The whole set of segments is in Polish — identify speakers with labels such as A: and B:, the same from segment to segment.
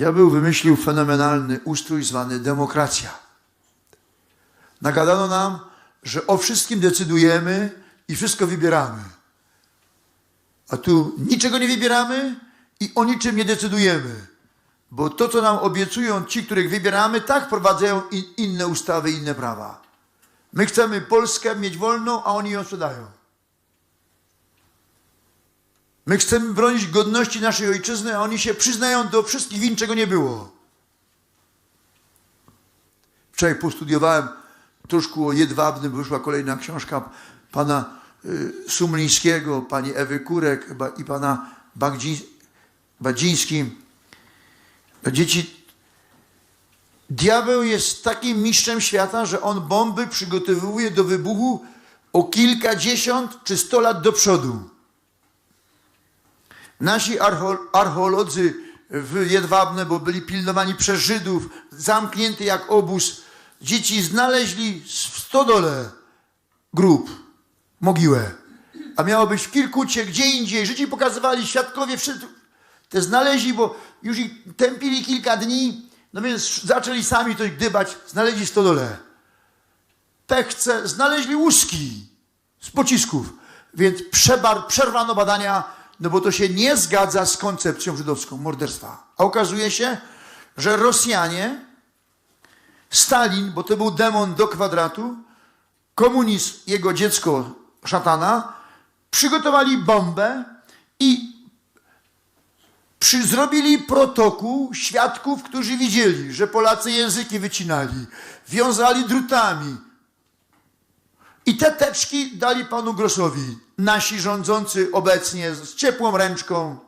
A: Diabeł wymyślił fenomenalny ustrój zwany demokracja. Nagadano nam, że o wszystkim decydujemy i wszystko wybieramy. A tu niczego nie wybieramy i o niczym nie decydujemy. Bo to, co nam obiecują ci, których wybieramy, tak wprowadzają in, inne ustawy, inne prawa. My chcemy Polskę mieć wolną, a oni ją sprzedają. My chcemy bronić godności naszej ojczyzny, a oni się przyznają do wszystkich win, czego nie było. Wczoraj postudiowałem troszkę o Jedwabnym, wyszła kolejna książka pana y, Sumlińskiego, pani Ewy Kurek i pana Badziński. Dzieci, diabeł jest takim mistrzem świata, że on bomby przygotowuje do wybuchu o kilkadziesiąt czy sto lat do przodu. Nasi archeolodzy w Jedwabne, bo byli pilnowani przez Żydów, zamknięty jak obóz, dzieci znaleźli w stodole grób, mogiłę. A miało być w Kirkucie, gdzie indziej. Żydzi pokazywali, świadkowie wszyscy te znaleźli, bo już ich tępili kilka dni, no więc zaczęli sami coś gdybać, znaleźli stodole. Pechce, znaleźli łuski z pocisków. Więc przebar, przerwano badania, no bo to się nie zgadza z koncepcją żydowską morderstwa. A okazuje się, że Rosjanie, Stalin, bo to był demon do kwadratu, komunizm, jego dziecko szatana, przygotowali bombę i przy, zrobili protokół świadków, którzy widzieli, że Polacy języki wycinali, wiązali drutami. I te teczki dali panu Grosowi, nasi rządzący obecnie z ciepłą ręczką.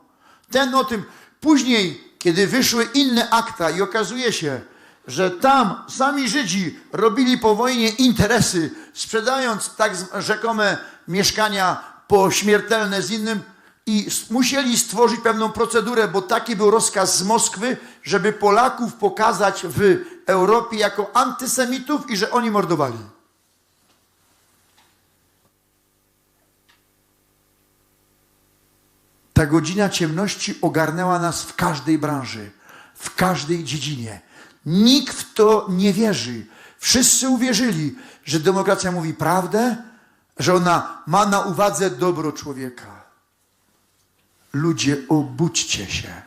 A: Ten o tym. Później, kiedy wyszły inne akta i okazuje się, że tam sami Żydzi robili po wojnie interesy, sprzedając tak rzekome mieszkania pośmiertelne z innym i musieli stworzyć pewną procedurę, bo taki był rozkaz z Moskwy, żeby Polaków pokazać w Europie jako antysemitów i że oni mordowali. Ta godzina ciemności ogarnęła nas w każdej branży, w każdej dziedzinie. Nikt w to nie wierzy. Wszyscy uwierzyli, że demokracja mówi prawdę, że ona ma na uwadze dobro człowieka. Ludzie, obudźcie się.